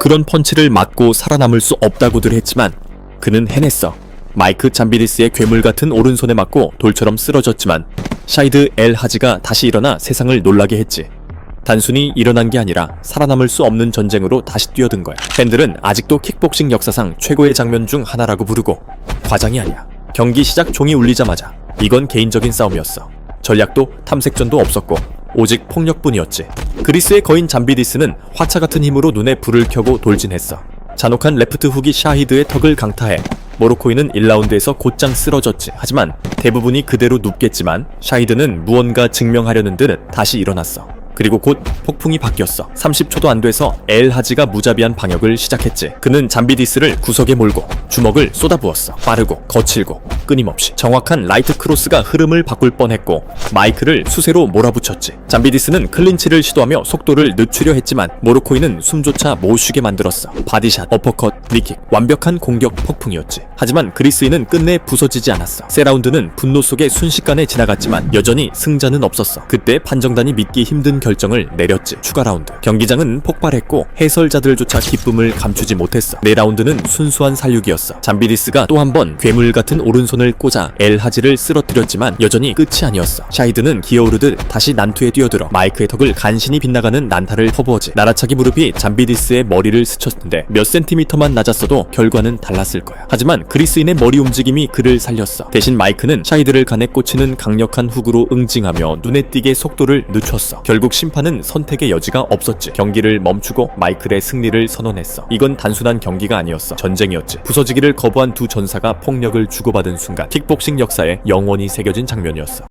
그런 펀치를 맞고 살아남을 수 없다고들 했지만 그는 해냈어. 마이크 잠비리스의 괴물 같은 오른손에 맞고 돌처럼 쓰러졌지만 샤이드 엘 하지가 다시 일어나 세상을 놀라게 했지. 단순히 일어난 게 아니라 살아남을 수 없는 전쟁으로 다시 뛰어든 거야. 팬들은 아직도 킥복싱 역사상 최고의 장면 중 하나라고 부르고 과장이 아니야. 경기 시작 종이 울리자마자 이건 개인적인 싸움이었어. 전략도 탐색전도 없었고 오직 폭력뿐이었지. 그리스의 거인 잠비디스는 화차 같은 힘으로 눈에 불을 켜고 돌진했어. 잔혹한 레프트 훅이 샤히드의 턱을 강타해 모로코인은 1라운드에서 곧장 쓰러졌지. 하지만 대부분이 그대로 눕겠지만 샤히드는 무언가 증명하려는 듯 다시 일어났어. 그리고 곧 폭풍이 바뀌었어. 30초도 안 돼서 엘 하지가 무자비한 방역을 시작했지. 그는 잠비디스를 구석에 몰고 주먹을 쏟아부었어. 빠르고 거칠고 끊임없이 정확한 라이트 크로스가 흐름을 바꿀 뻔했고 마이크를 수세로 몰아붙였지. 잠비디스는 클린치를 시도하며 속도를 늦추려 했지만 모로코이는 숨조차 못 쉬게 만들었어. 바디샷, 어퍼컷, 니킥 완벽한 공격 폭풍이었지. 하지만 그리스인은 끝내 부서지지 않았어. 세 라운드는 분노 속에 순식간에 지나갔지만 여전히 승자는 없었어. 그때 판정단이 믿기 힘든 결정을 내렸지. 추가 라운드. 경기장은 폭발했고 해설자들조차 기쁨을 감추지 못했어. 네 라운드는 순수한 살육이었어. 잠비리스가 또 한 번 괴물 같은 오른손을 꽂아 엘 하지를 쓰러뜨렸지만 여전히 끝이 아니었어. 샤이드는 기어오르듯 다시 난투에 뛰어들어 마이크의 턱을 간신히 빗나가는 난타를 퍼부어지. 나라차기 무릎이 잠비디스의 머리를 스쳤는데 몇 센티미터만 낮았어도 결과는 달랐을 거야. 하지만 그리스인의 머리 움직임이 그를 살렸어. 대신 마이크는 샤이드를 간에 꽂히는 강력한 훅으로 응징하며 눈에 띄게 속도를 늦췄어. 결국 심판은 선택의 여지가 없었지. 경기를 멈추고 마이클의 승리를 선언했어. 이건 단순한 경기가 아니었어. 전쟁이었지. 부서지기를 거부한 두 전사가 폭력을 주고받은 순간 킥복싱 역사에 영원히 새겨진 장면이었어.